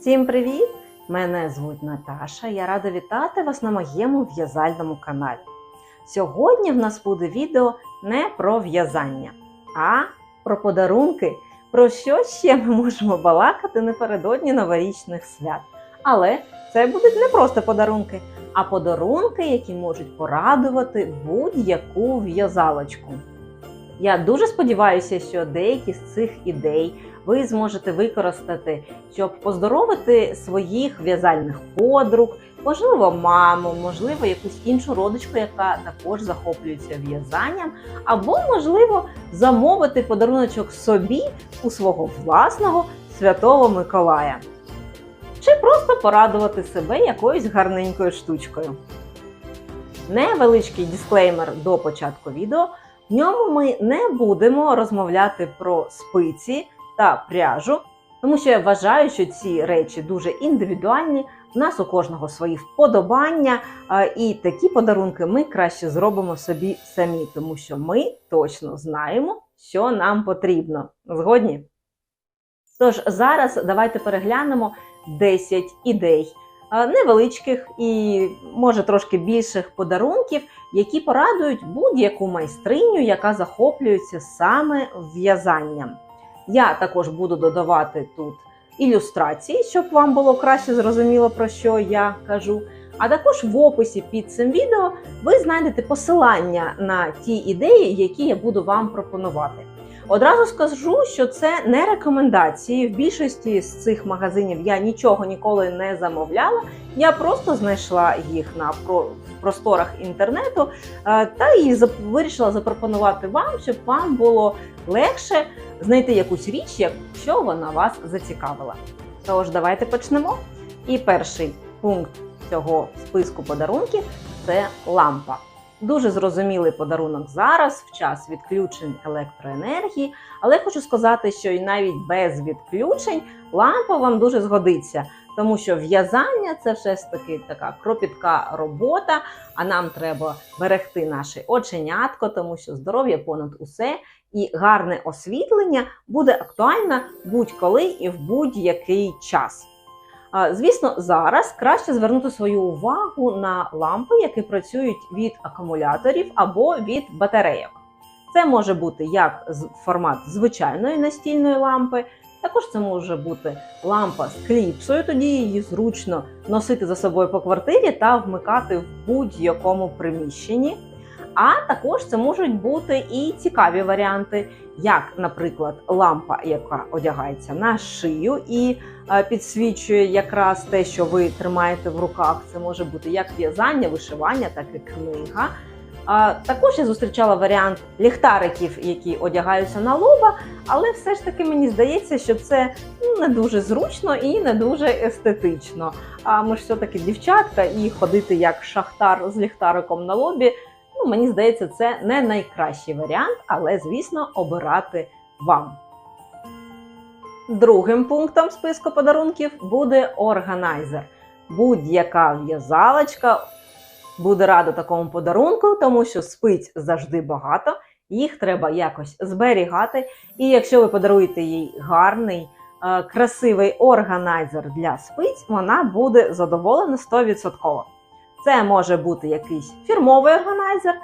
Всім привіт! Мене звуть Наташа. Я рада вітати вас на моєму в'язальному каналі. Сьогодні в нас буде відео не про в'язання, а про подарунки, про що ще ми можемо балакати напередодні новорічних свят. Але це будуть не просто подарунки, а подарунки, які можуть порадувати будь-яку в'язалочку. Я дуже сподіваюся, що деякі з цих ідей ви зможете використати, щоб поздоровити своїх в'язальних подруг, можливо, маму, можливо, якусь іншу родичку, яка також захоплюється в'язанням, або, можливо, замовити подаруночок собі у свого власного святого Миколая. Чи просто порадувати себе якоюсь гарненькою штучкою. Невеличкий дисклеймер до початку відео. В ньому ми не будемо розмовляти про спиці та пряжу, тому що я вважаю, що ці речі дуже індивідуальні. У нас у кожного свої вподобання, і такі подарунки ми краще зробимо собі самі, тому що ми точно знаємо, що нам потрібно. Згодні? Тож зараз давайте переглянемо 10 ідей невеличких і може трошки більших подарунків, які порадують будь-яку майстриню, яка захоплюється саме в'язанням. Я також буду додавати тут ілюстрації, щоб вам було краще зрозуміло, про що я кажу. А також в описі під цим відео ви знайдете посилання на ті ідеї, які я буду вам пропонувати. Одразу скажу, що це не рекомендації. В більшості з цих магазинів я нічого ніколи не замовляла. Я просто знайшла їх на просторах інтернету е, та і вирішила запропонувати вам, щоб вам було легше знайти якусь річ, якщо вона вас зацікавила. Тож давайте почнемо. І перший пункт цього списку подарунків це лампа. Дуже зрозумілий подарунок зараз, в час відключень електроенергії, але хочу сказати, що і навіть без відключень лампа вам дуже згодиться, тому що в'язання це все ж таки така кропітка робота, а нам треба берегти наше оченятко, тому що здоров'я понад усе, і гарне освітлення буде актуально будь-коли і в будь-який час. Звісно, зараз краще звернути свою увагу на лампи, які працюють від акумуляторів або від батарейок. Це може бути як формат звичайної настільної лампи, також це може бути лампа з кліпсою, тоді її зручно носити за собою по квартирі та вмикати в будь-якому приміщенні. А також це можуть бути і цікаві варіанти, як, наприклад, лампа, яка одягається на шию і е, підсвічує якраз те, що ви тримаєте в руках. Це може бути як в'язання, вишивання, так і книга. А, Також я зустрічала варіант ліхтариків, які одягаються на лоба, але все ж таки мені здається, що це ну, не дуже зручно і не дуже естетично. А ми ж все-таки дівчатка, і ходити як шахтар з ліхтариком на лобі. Ну, мені здається, це не найкращий варіант, але, звісно, обирати вам. Другим пунктом списку подарунків буде органайзер. Будь-яка в'язалочка буде рада такому подарунку, тому що спиць завжди багато, їх треба якось зберігати. І якщо ви подаруєте їй гарний, е, красивий органайзер для спиць, вона буде задоволена 100%. Це може бути якийсь фірмовий органайзер.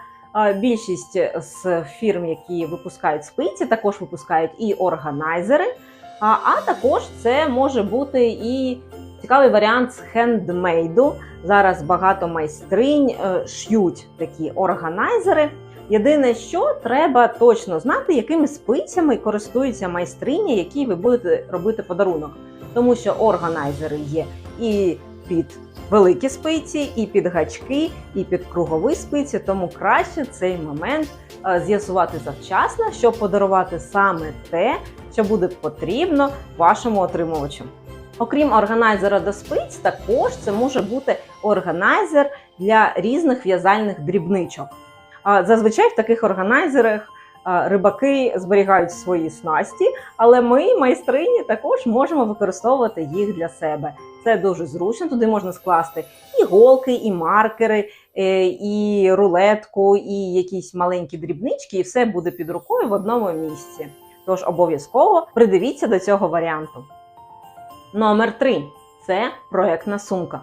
Більшість з фірм, які випускають спиці, також випускають і органайзери. А, а також це може бути і цікавий варіант з хендмейду. Зараз багато майстринь е, ш'ють такі органайзери. Єдине, що треба точно знати, якими спицями користуються майстрині, які ви будете робити подарунок. Тому що органайзери є і під великі спиці, і під гачки, і під кругові спиці. Тому краще цей момент е, з'ясувати завчасно, щоб подарувати саме те, що буде потрібно вашому отримувачу. Окрім органайзера до спиць, також це може бути органайзер для різних в'язальних дрібничок. Зазвичай в таких органайзерах рибаки зберігають свої снасті, але ми, майстрині, також можемо використовувати їх для себе. Це дуже зручно. Туди можна скласти і голки, і маркери, е, і рулетку, і якісь маленькі дрібнички, і все буде під рукою в одному місці. Тож обов'язково придивіться до цього варіанту. Номер 3. це проектна сумка.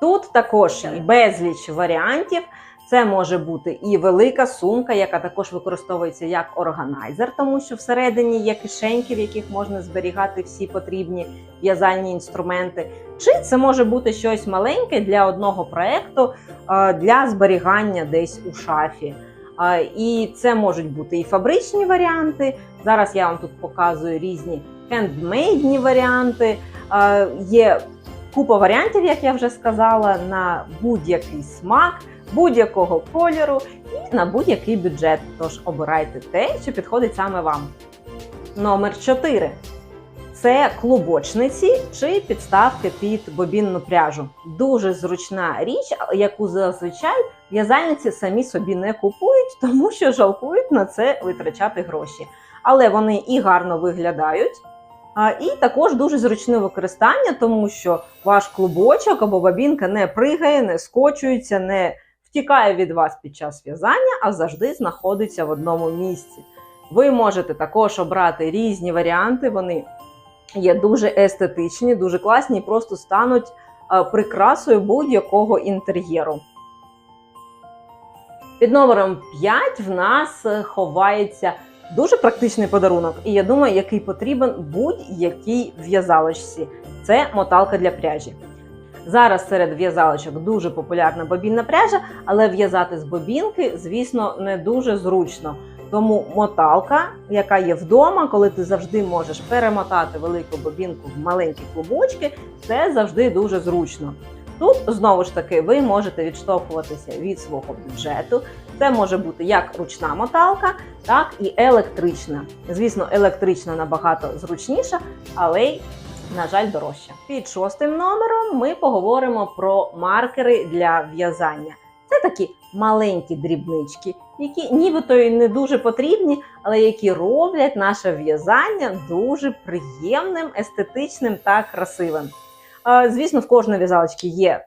Тут також безліч варіантів. Це може бути і велика сумка, яка також використовується як органайзер, тому що всередині є кишеньки, в яких можна зберігати всі потрібні в'язальні інструменти. Чи це може бути щось маленьке для одного проекту е, для зберігання десь у шафі. Е, І це можуть бути і фабричні варіанти. Зараз я вам тут показую різні хендмейдні варіанти. Е, Є купа варіантів, як я вже сказала, на будь-який смак, будь-якого кольору і на будь-який бюджет. Тож обирайте те, що підходить саме вам. Номер 4. Це клубочниці чи підставки під бобінну пряжу. Дуже зручна річ, яку зазвичай в'язальниці самі собі не купують, тому що жалкують на це витрачати гроші. Але вони і гарно виглядають, і також дуже зручне використання, тому що ваш клубочок або бабінка не пригає, не скочується, не втікає від вас під час в'язання, а завжди знаходиться в одному місці. Ви можете також обрати різні варіанти. Вони є дуже естетичні, дуже класні і просто стануть е, прикрасою будь-якого інтер'єру. Під номером 5 в нас е, ховається дуже практичний подарунок, і я думаю, який потрібен будь-якій в'язалочці. Це моталка для пряжі. Зараз серед в'язалочок дуже популярна бобінна пряжа, але в'язати з бобінки, звісно, не дуже зручно. Тому моталка, яка є вдома, коли ти завжди можеш перемотати велику бобінку в маленькі клубочки, це завжди дуже зручно. Тут знову ж таки ви можете відштовхуватися від свого бюджету. Це може бути як ручна моталка, так і електрична. Звісно, електрична набагато зручніша, але й, на жаль, дорожча. Під шостим номером ми поговоримо про маркери для в'язання. Це такі маленькі дрібнички, які нібито і не дуже потрібні, але які роблять наше в'язання дуже приємним, естетичним та красивим. Звісно, в кожної в'язалочки є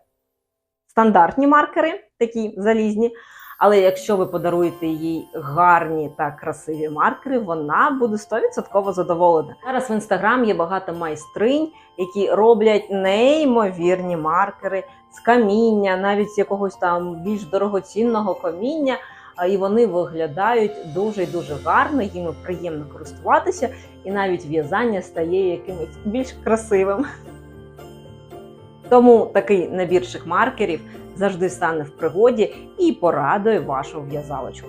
стандартні маркери, такі залізні. Але якщо ви подаруєте їй гарні та красиві маркери, вона буде 100% задоволена. Зараз в інстаграм є багато майстринь, які роблять неймовірні маркери з каміння, навіть з якогось там більш дорогоцінного каміння. а, І вони виглядають дуже і дуже гарно, їми приємно користуватися, і навіть в'язання стає якимось більш красивим. Тому такий набірчик маркерів завжди стане в пригоді і порадує вашу в'язалочку.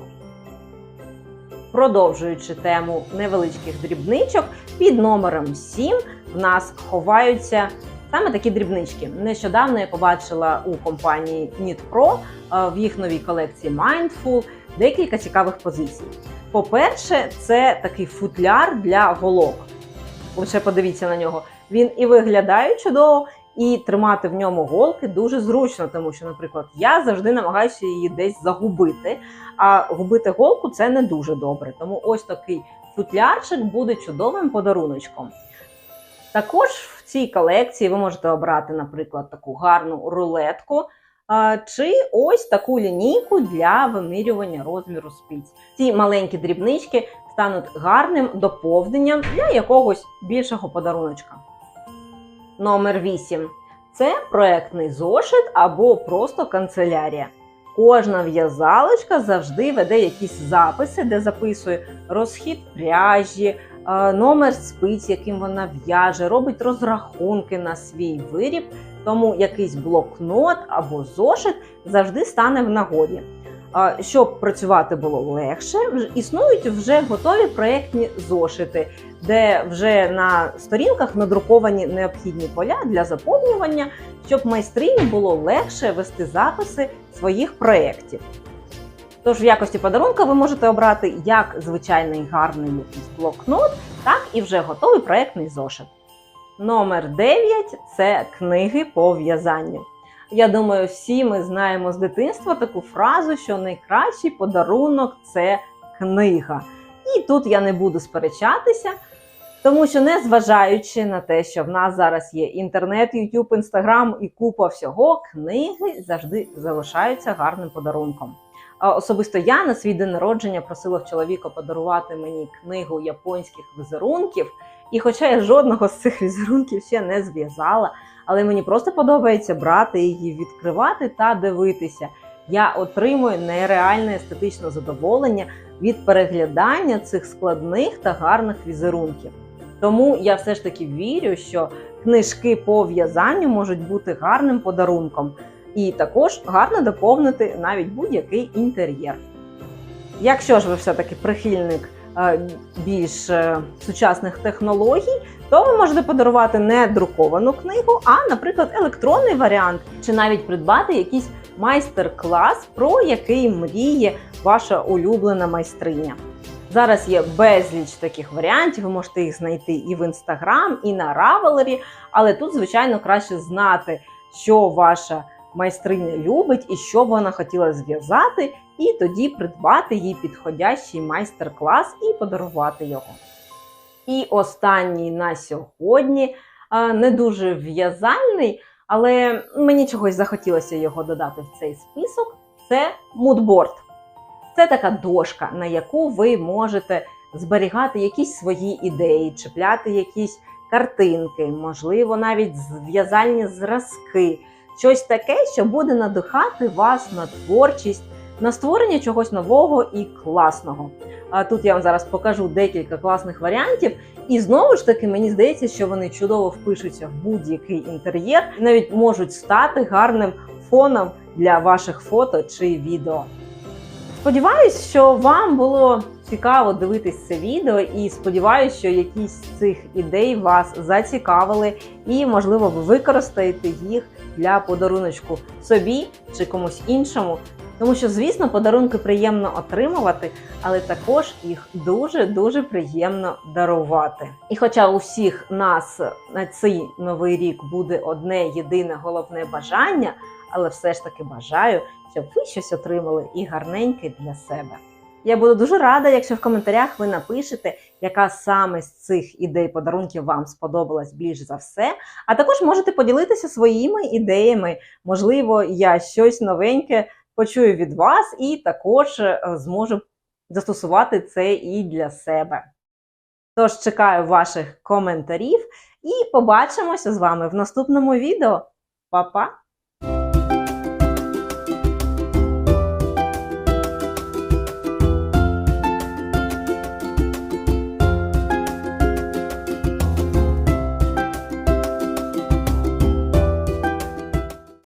Продовжуючи тему невеличких дрібничок, під номером 7 в нас ховаються саме такі дрібнички. Нещодавно я побачила у компанії KnitPro е, в їх новій колекції Mindful декілька цікавих позицій. По-перше, це такий футляр для голок. Лише подивіться на нього. Він і виглядає чудово, і тримати в ньому голки дуже зручно, тому що, наприклад, я завжди намагаюся її десь загубити, а губити голку це не дуже добре. Тому ось такий футлярчик буде чудовим подаруночком. Також в цій колекції ви можете обрати, наприклад, таку гарну рулетку. Чи ось таку лінійку для вимірювання розміру спиць. Ці маленькі дрібнички стануть гарним доповненням для якогось більшого подаруночка. Номер 8. Це проектний зошит або просто канцелярія. Кожна в'язалочка завжди веде якісь записи, де записує розхід пряжі, е, номер спиць, яким вона в'яже, робить розрахунки на свій виріб. Тому якийсь блокнот або зошит завжди стане в нагоді. Щоб працювати було легше, існують вже готові проєктні зошити, де вже на сторінках надруковані необхідні поля для заповнювання, щоб майстрині було легше вести записи своїх проєктів. Тож в якості подарунка ви можете обрати як звичайний гарний блокнот, так і вже готовий проєктний зошит. Номер 9 це книги по в'язанню. Я думаю, всі ми знаємо з дитинства таку фразу, що найкращий подарунок це книга. І тут я не буду сперечатися, тому що, незважаючи на те, що в нас зараз є інтернет, Ютуб, Інстаграм і купа всього, книги завжди залишаються гарним подарунком. Особисто я на свій день народження просила в чоловіка подарувати мені книгу японських візерунків. І хоча я жодного з цих візерунків ще не зв'язала, але мені просто подобається брати її, відкривати та дивитися. Я отримую нереальне естетичне задоволення від переглядання цих складних та гарних візерунків. Тому я все ж таки вірю, що книжки по в'язанню можуть бути гарним подарунком і також гарно доповнити навіть будь-який інтер'єр. Якщо ж ви все-таки прихильник більш е, сучасних технологій, то ви можете подарувати не друковану книгу, а, наприклад, електронний варіант, чи навіть придбати якийсь майстер-клас, про який мріє ваша улюблена майстриня. Зараз є безліч таких варіантів, ви можете їх знайти і в інстаграм, і на Равелері, але тут, звичайно, краще знати, що ваша майстриня любить і що б вона хотіла зв'язати, і тоді придбати їй підходящий майстер-клас і подарувати його. І останній на сьогодні не дуже в'язальний, але мені чогось захотілося його додати в цей список. Це мудборд. Це така дошка, на яку ви можете зберігати якісь свої ідеї, чіпляти якісь картинки, можливо, навіть зв'язальні зразки. Щось таке, що буде надихати вас на творчість, на створення чогось нового і класного. А тут я вам зараз покажу декілька класних варіантів, і знову ж таки мені здається, що вони чудово впишуться в будь-який інтер'єр, і навіть можуть стати гарним фоном для ваших фото чи відео. Сподіваюсь, що вам було цікаво дивитись це відео, і сподіваюся, що якісь з цих ідей вас зацікавили, і, можливо, ви використаєте їх для подаруночку собі чи комусь іншому. Тому що, звісно, подарунки приємно отримувати, але також їх дуже-дуже приємно дарувати. І хоча у всіх нас на цей новий рік буде одне єдине головне бажання, але все ж таки бажаю, щоб ви щось отримали і гарненьке для себе. Я буду дуже рада, якщо в коментарях ви напишете, яка саме з цих ідей подарунків вам сподобалась більш за все. А також можете поділитися своїми ідеями. Можливо, я щось новеньке почую від вас і також е, зможу застосувати це і для себе. Тож чекаю ваших коментарів і побачимося з вами в наступному відео. Па-па!